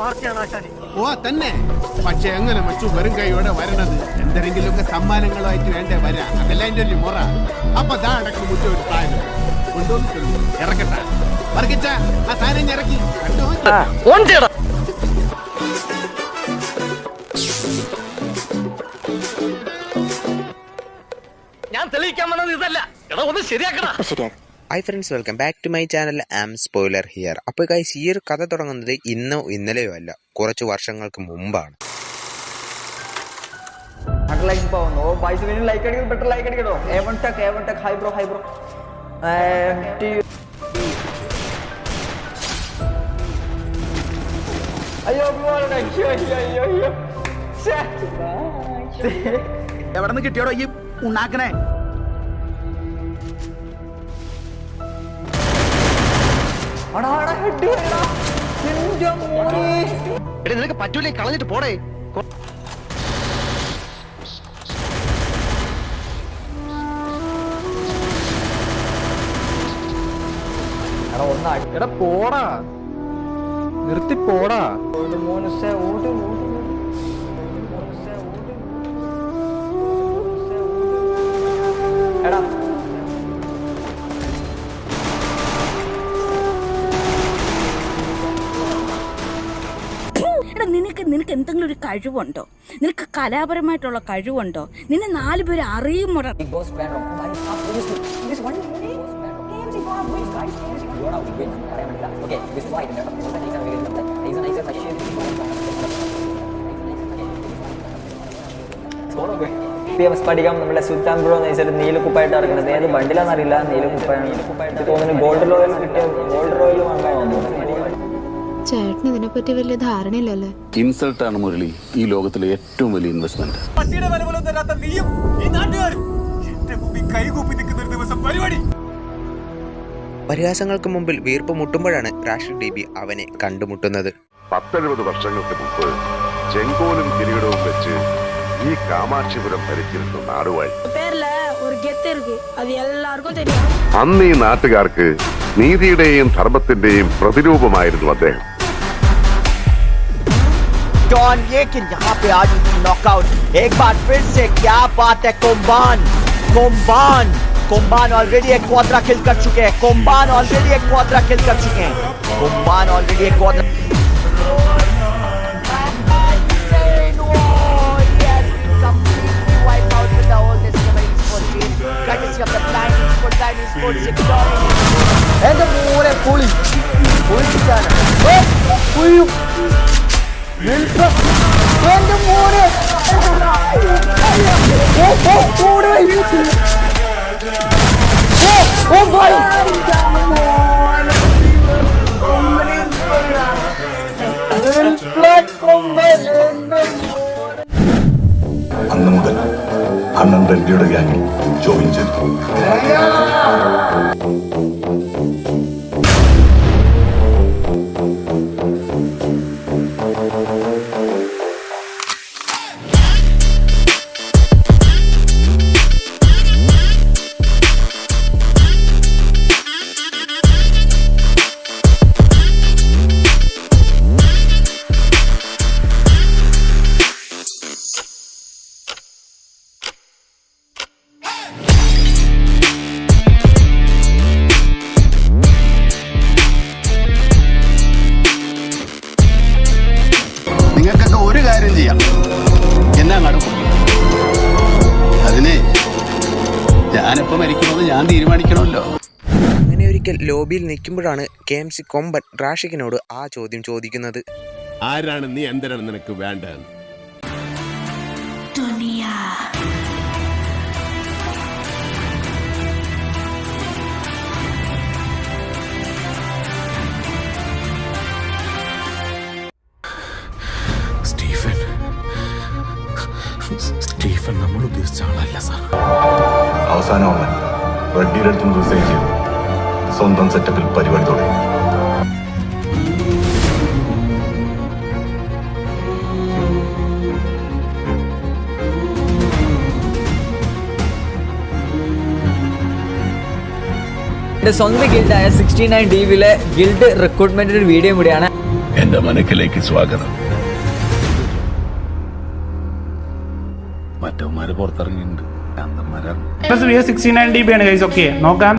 വാർത്തയാണ് ആശാനെ ഓ തന്നെ പക്ഷെ എങ്ങനെ മച്ചു വെറും കൈയോടെ വരണത്? എന്തെങ്കിലുമൊക്കെ സമ്മാനങ്ങളുമായിട്ട് വേണ്ടേ വരാ? അതല്ല എന്റെ ഒരു മുറ. അപ്പൊ ദാ അടക്കം മുറ്റ ഒരു സാധനം. കൊണ്ടുവന്നിട്ടുണ്ട് ഇറക്കട്ടെ. വർക്കിച്ച ആ സാധനം ഇറക്കി. കണ്ടോ? ഞാൻ തെളിയിക്കാൻ വന്നത് ഇതല്ല. എടാ ഒന്ന് ശരിയാക്കടാ. Hi friends welcome back to my channel am spoiler here അപ്പോൾ ഗൈസ് ഈ ഒരു കഥ തുടങ്ങുന്നത് ഇന്നോ ഇന്നലെയോ അല്ല. കുറച്ച് വർഷങ്ങൾക്ക് മുമ്പാണ്. എവിടെ നിന്ന് കിട്ടിയോടോ ഈ പൈസ നിനക്ക് പറ്റൂലേ കളഞ്ഞിട്ട് പോടേ. എടാ, ഒന്ന് അടി- എടാ പോടാ. നിർത്തി പോടാ. ഓട്, എടാ This കഴിവുണ്ടോ നിനക്ക് കലാപരമായിട്ടുള്ള കഴിവുണ്ടോ നിന്നെ nice, പേര് അറിയും എം പഠിക്കാം നമ്മുടെ സുൽത്താൻ ബ്രോ എന്ന് വെച്ചാൽ നീലക്കുപ്പായിട്ട് ഇറങ്ങുന്നത് ഏത് ബണ്ടിലാന്നറിയില്ല നീല നീലക്കുപ്പായിട്ട് തോന്നുന്നു ഗോൾഡ് റോയൽ കിട്ടിയ ഗോൾഡ് റോയൽ വാങ്ങാൻ തോന്നുന്നു ചേട്ടന് ഇതിനെപ്പറ്റി വലിയ ധാരണയില്ലല്ലേ? ഇൻസൾട്ടാണ് മുരളി ഈ ലോകത്തിലെ ഏറ്റവും വലിയ ഇൻവെസ്റ്റ്മെന്റ് പട്ടിയുടെ വില പോലും നീയും ഈ നാട്ടുകാരും എന്റെ മുമ്പിൽ ദിവസം പരിപാടി. പരിഹാസങ്ങൾക്ക് മുമ്പിൽ വീർപ്പ് മുട്ടുമ്പോഴാണ് റാഷിദ് ടി ബി അവനെ കണ്ടുമുട്ടുന്നത്. പത്തെഴുപത് വർഷങ്ങൾക്ക് മുമ്പ് ചെങ്കോലും കിരീടവും വെച്ച് ഈ കാമാക്ഷിപുരം ഭരിച്ചിരുന്ന നാടുവാഴി. അന്ന് ഈ നാട്ടുകാർക്ക് നീതിയുടെയും ധർമ്മത്തിന്റെയും പ്രതിരൂപമായിരുന്നു അദ്ദേഹം. टॉन लेकिन यहाँ पे आज उनकी नॉकआउट एक बार फिर से क्या बात है कोम्बान कोम्बान कोम्बान ऑलरेडी एक क्वाद्रा किल कर चुके हैं। कोम्बान ऑलरेडी एक क्वाद्रा किल कर चुके हैं। कोम्बान ऑलरेडी एक क्वाद्रा And the more a police. Police is done. Oh, അന്ന് മുതൽ അണ്ണൻ ഡൽഹിയുടെ ഗ്യാങ്ങിൽ ജോയിൻ ചെയ്തു. ഞാൻ തീരുമാനിക്കണമല്ലോ. അങ്ങനെ ഒരിക്കൽ ലോബിയിൽ നിൽക്കുമ്പോഴാണ് കെ എം സി കൊമ്പൻ റാഷിക്കിനോട് ആ ചോദ്യം ചോദിക്കുന്നത്. ആരാണ് നീ എന്തരാണ് നിനക്ക് വേണ്ടത്? സ്റ്റീഫൻ. സ്റ്റീഫൻ നമ്മൾ ഉദ്ദേശിച്ച ആളല്ല സാർ. അവസാനം അവൻ. റെഡ്ഡിയുടെ അടുത്ത് റിസൈൻ ചെയ്തു സ്വന്തം സെറ്റപ്പിൽ പരിപാടി തുടങ്ങി. എന്റെ സ്വന്തം ഗിൽഡായ സിക്സ്റ്റി നയൻ ടി ഗിൽഡ് റിക്രൂട്ട്മെന്റിന്റെ ഒരു വീഡിയോ കൂടിയാണ്. എന്റെ മനക്കിലേക്ക് സ്വാഗതം. മറ്റവന്മാര് പുറത്തിറങ്ങിയിട്ടുണ്ട്. സിക്സ്റ്റി നയൻ ഡി ബി ആണ് ഗൈസ് ഓക്കെ നോക്കാം.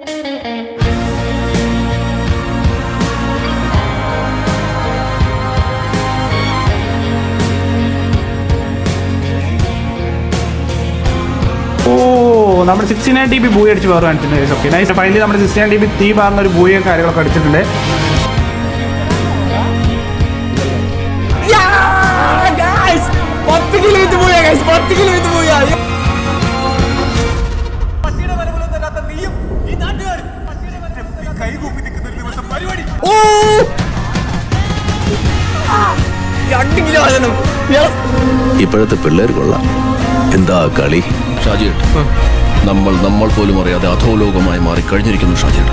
ഓ നമ്മൾ സിക്സ്റ്റി നയൻ ഡി ബി ബൂയി അടിച്ച് വേറെ കാണിച്ചിട്ടുണ്ട് ഗൈസ് ഓക്കെ നൈസ് ഫൈനലി നമ്മുടെ സിക്സ്റ്റി നയൻ ഡി ബി തീ പാർന്ന ഒരു ബൂയും കാര്യങ്ങളൊക്കെ അടിച്ചിട്ടുണ്ട്. പത്ത് കിലോ ഇത് പോയാ പത്ത് കിലോ ഇത് പോയാ ഓ! രണ്ട് കിലോ ആയിരുന്നു ഇപ്പോഴത്തെ പിള്ളേർ കൊള്ളാം. എന്താ കളി? ഷാജിയേട്ട് നമ്മൾ നമ്മൾ പോലും അറിയാതെ അധോലോകമായി മാറി കഴിഞ്ഞിരിക്കുന്നു ഷാജിയേട്ട്.